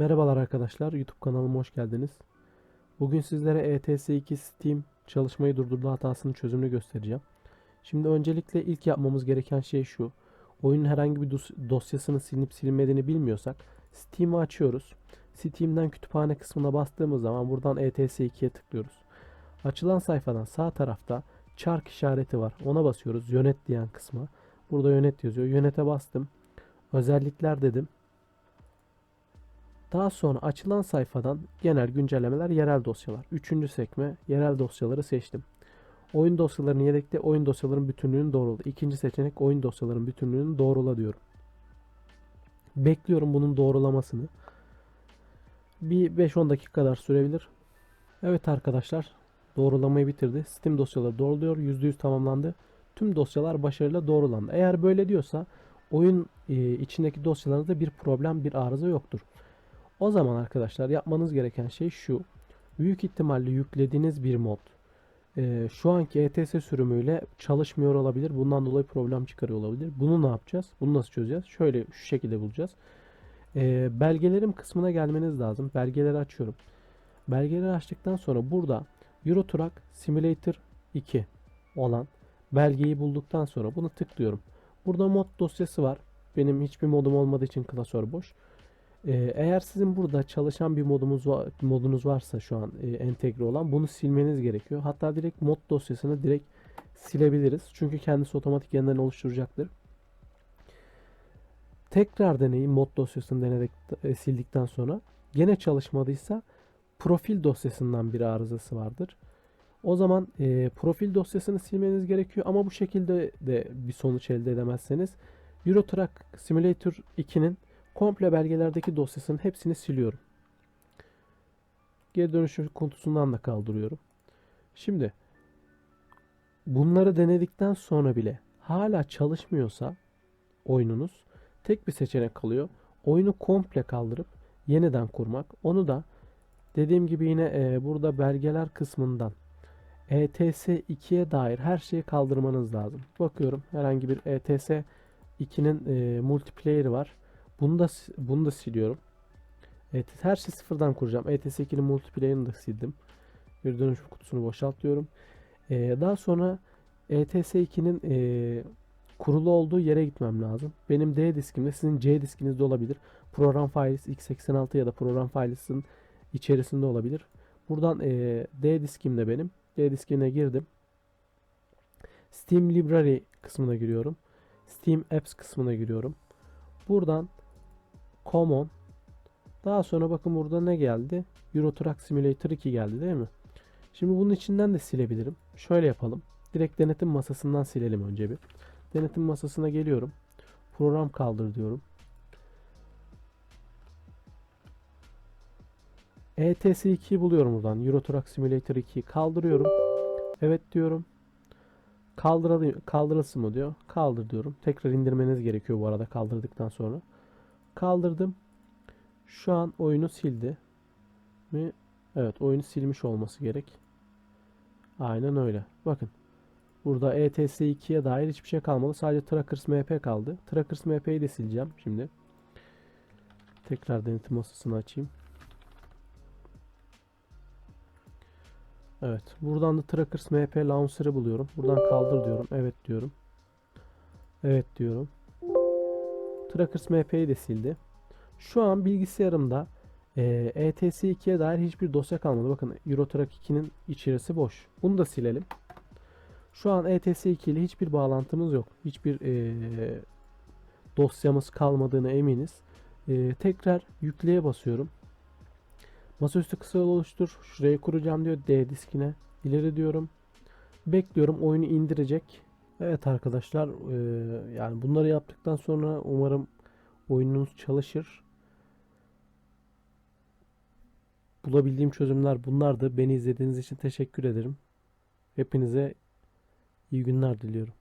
Merhabalar arkadaşlar, YouTube kanalıma hoş geldiniz. Bugün sizlere ETS2 Steam çalışmayı durdurdu hatasının çözümünü göstereceğim. Şimdi öncelikle ilk yapmamız gereken şey şu. Oyunun herhangi bir dos- dosyasının silinip silinmediğini bilmiyorsak Steam'i açıyoruz. Steam'den kütüphane kısmına bastığımız zaman buradan ETS2'ye tıklıyoruz. Açılan sayfadan sağ tarafta çark işareti var. Ona basıyoruz. Yönet diyen kısma. Burada yönet yazıyor. Yönete bastım. Özellikler dedim. Daha sonra açılan sayfadan genel güncellemeler yerel dosyalar. Üçüncü sekme yerel dosyaları seçtim. Oyun dosyalarını yedekle oyun dosyaların bütünlüğünü doğrula. İkinci seçenek oyun dosyaların bütünlüğünü doğrula diyorum. Bekliyorum bunun doğrulamasını. Bir 5-10 dakika kadar sürebilir. Evet arkadaşlar doğrulamayı bitirdi. Steam dosyaları doğruluyor. %100 tamamlandı. Tüm dosyalar başarıyla doğrulandı. Eğer böyle diyorsa oyun e, içindeki dosyalarınızda bir problem, bir arıza yoktur. O zaman arkadaşlar yapmanız gereken şey şu. Büyük ihtimalle yüklediğiniz bir mod e, şu anki ETS sürümüyle çalışmıyor olabilir. Bundan dolayı problem çıkarıyor olabilir. Bunu ne yapacağız? Bunu nasıl çözeceğiz? Şöyle şu şekilde bulacağız. E, belgelerim kısmına gelmeniz lazım. Belgeleri açıyorum. Belgeleri açtıktan sonra burada Euro Truck Simulator 2 olan belgeyi bulduktan sonra bunu tıklıyorum. Burada mod dosyası var. Benim hiçbir modum olmadığı için klasör boş. Ee, eğer sizin burada çalışan bir modumuz var, modunuz varsa şu an e, entegre olan bunu silmeniz gerekiyor. Hatta direkt mod dosyasını direkt silebiliriz. Çünkü kendisi otomatik yeniden oluşturacaktır. Tekrar deneyin mod dosyasını denedik, e, sildikten sonra. Gene çalışmadıysa profil dosyasından bir arızası vardır. O zaman e, profil dosyasını silmeniz gerekiyor ama bu şekilde de bir sonuç elde edemezseniz Euro Truck Simulator 2'nin komple belgelerdeki dosyasının hepsini siliyorum. Geri dönüşüm kutusundan da kaldırıyorum. Şimdi bunları denedikten sonra bile hala çalışmıyorsa oyununuz tek bir seçenek kalıyor. Oyunu komple kaldırıp yeniden kurmak. Onu da dediğim gibi yine e, burada belgeler kısmından ETS 2'ye dair her şeyi kaldırmanız lazım. Bakıyorum herhangi bir ETS 2'nin e, multiplayer'ı var. Bunu da bunu da siliyorum. Evet, her şey sıfırdan kuracağım. ETS 2'nin multiplayer'ını da sildim. Bir dönüşüm kutusunu boşaltıyorum. Ee, daha sonra ETS 2'nin e, kurulu olduğu yere gitmem lazım. Benim D diskimde sizin C diskinizde olabilir. Program Files x86 ya da Program Files'ın içerisinde olabilir. Buradan e, D diskimde benim. D diskine girdim. Steam Library kısmına giriyorum. Steam Apps kısmına giriyorum. Buradan Common. Daha sonra bakın burada ne geldi? Euro Truck Simulator 2 geldi değil mi? Şimdi bunun içinden de silebilirim. Şöyle yapalım. Direkt denetim masasından silelim önce bir. Denetim masasına geliyorum. Program kaldır diyorum. ETS 2'yi buluyorum buradan. Euro Truck Simulator 2'yi kaldırıyorum. Evet diyorum. Kaldıralım, kaldırılsın mı diyor. Kaldır diyorum. Tekrar indirmeniz gerekiyor bu arada kaldırdıktan sonra. Kaldırdım. Şu an oyunu sildi. Mi? Evet oyunu silmiş olması gerek. Aynen öyle. Bakın. Burada ETS 2'ye dair hiçbir şey kalmadı. Sadece Trackers MP kaldı. Trackers MP'yi de sileceğim şimdi. Tekrar denetim masasını açayım. Evet. Buradan da Trackers MP Launcher'ı buluyorum. Buradan kaldır diyorum. Evet diyorum. Evet diyorum. Trackers MP'yi de sildi. Şu an bilgisayarımda e, ETS 2'ye dair hiçbir dosya kalmadı. Bakın Eurotrack 2'nin içerisi boş. Bunu da silelim. Şu an ETS 2 ile hiçbir bağlantımız yok. Hiçbir e, dosyamız kalmadığını eminiz. E, tekrar yükleye basıyorum. Masaüstü kısa yol oluştur. Şurayı kuracağım diyor D diskine. İleri diyorum. Bekliyorum oyunu indirecek. Evet arkadaşlar e, yani bunları yaptıktan sonra umarım oyununuz çalışır. Bulabildiğim çözümler bunlardı. Beni izlediğiniz için teşekkür ederim. Hepinize iyi günler diliyorum.